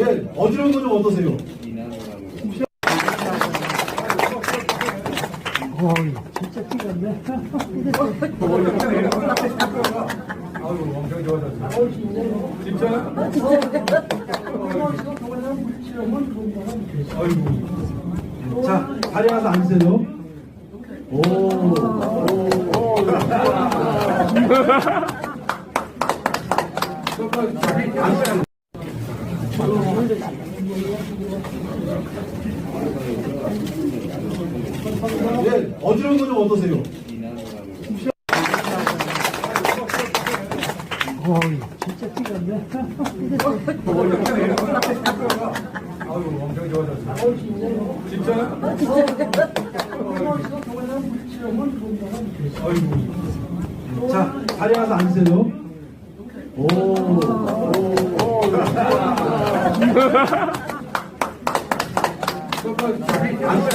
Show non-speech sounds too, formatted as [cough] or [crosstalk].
예, 어지러운 거 좀 어떠세요? 아유, 엄청 좋아졌어요. 진짜요? 아이고. 자, 자리 가서 앉으세요. 오. 오. 예, 어지러운 거좀 어떠세요? 아유, 엄청 좋아졌어요. 진짜요? 아이고. 자, 자리 가서 앉으세요. 오. 오. [laughs]